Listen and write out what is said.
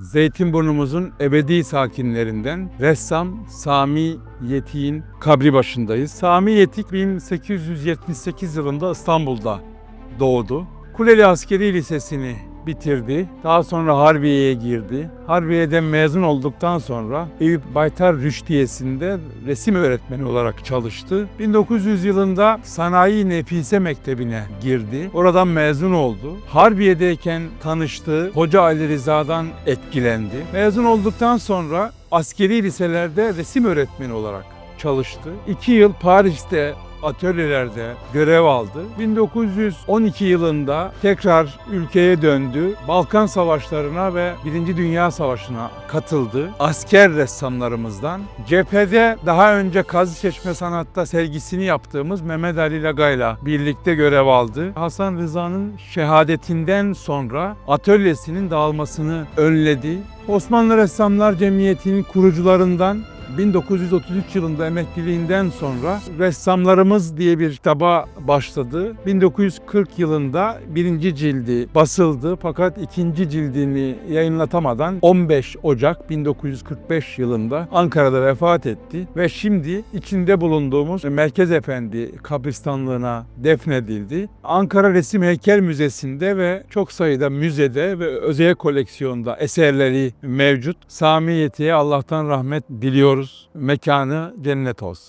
Zeytinburnumuzun ebedi sakinlerinden ressam Sami Yetik'in kabri başındayız. Sami Yetik 1878 yılında İstanbul'da doğdu. Kuleli Askeri Lisesi'ni bitirdi. Daha sonra Harbiye'ye girdi. Harbiye'den mezun olduktan sonra Eyüp Baytar Rüştiyesi'nde resim öğretmeni olarak çalıştı. 1900 yılında Sanayi Nefise Mektebi'ne girdi. Oradan mezun oldu. Harbiye'deyken tanıştığı Hoca Ali Rıza'dan etkilendi. Mezun olduktan sonra askeri liselerde resim öğretmeni olarak çalıştı. İki yıl Paris'te atölyelerde görev aldı. 1912 yılında tekrar ülkeye döndü. Balkan Savaşlarına ve Birinci Dünya Savaşı'na katıldı. Asker ressamlarımızdan. Cephede daha önce Kazı Çeşme Sanat'ta sergisini yaptığımız Mehmet Ali Laga'yla birlikte görev aldı. Hasan Rıza'nın şehadetinden sonra atölyesinin dağılmasını önledi. Osmanlı Ressamlar Cemiyeti'nin kurucularından 1933 yılında emekliliğinden sonra Ressamlarımız diye bir kitaba başladı. 1940 yılında birinci cildi basıldı fakat ikinci cildini yayınlatamadan 15 Ocak 1945 yılında Ankara'da vefat etti ve şimdi içinde bulunduğumuz Merkez Efendi kabristanlığına defnedildi. Ankara Resim Heykel Müzesi'nde ve çok sayıda müzede ve özel koleksiyonda eserleri mevcut. Sami Yeti'ye Allah'tan rahmet diliyoruz. Mekanı cennet olsun.